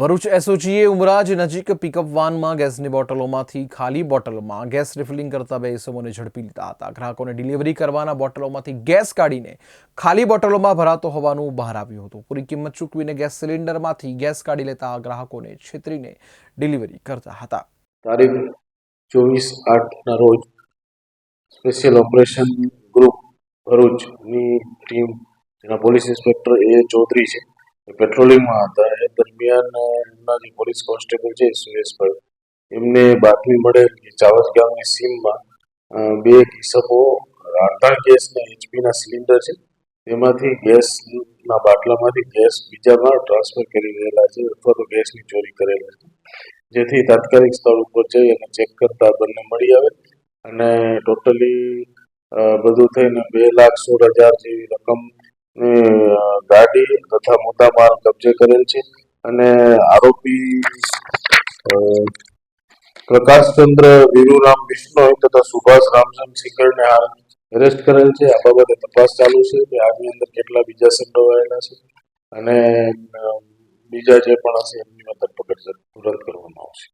ભરૂચ એસઓજીએ ઉમરાજ નજીક પિકઅપ વાનમાં ગેસની બોટલોમાંથી ખાલી બોટલમાં ગેસ રિફિલિંગ કરતા બે ઇસમોને ઝડપી લીધા હતા. ગ્રાહકોને ડિલિવરી કરવાના બોટલોમાંથી ગેસ કાઢીને ખાલી બોટલોમાં ભરાતો હોવાનું બહાર આવ્યું હતું. પૂરી કિંમત ચૂકવીને ગેસ સિલિન્ડરમાંથી ગેસ કાઢી લેતા ગ્રાહકોને છેતરીને ડિલિવરી કરતા હતા. તારીખ ચોવીસ આઠના રોજ સ્પેશિયલ ઓપરેશન ગ્રુપ ભરૂચની ટીમ જેના પોલીસ ઇન્સ્પેક્ટર એ ચૌધરી છે. પેટ્રોલિંગમાં હતા એ દરમિયાન એમના જે પોલીસ કોન્સ્ટેબલ છે સુરેશભાઈ, એમને બાતમી મળેલ કે ચાવજ ગામની સીમમાં બે રાંધણ ગેસ ને એચપીના સિલિન્ડર છે. તેમાંથી ગેસના બાટલામાંથી ગેસ બીજામાં ટ્રાન્સફર કરી રહેલા છે અથવા તો ગેસની ચોરી કરેલા છે. જેથી તાત્કાલિક સ્થળ ઉપર જઈ અને ચેક કરતા બંને મળી આવે અને ટોટલી બધું થઈને બે લાખ સોળ હજાર જેવી રકમ ગાડી તથા મુદ્દામાલ કબજે કરેલ છે અને આરોપી પ્રકાશચંદ્ર વિરુરામ બિશ્નોઈ તથા સુભાષ રામચંદ સિંગરને હાલ એરેસ્ટ કરેલ છે. આ બાબતે તપાસ ચાલુ છે કે આની અંદર કેટલા બીજા સંડોવાયેલા છે અને બીજા જે પણ હશે એમની ધરપકડ તુરંત કરવામાં આવશે.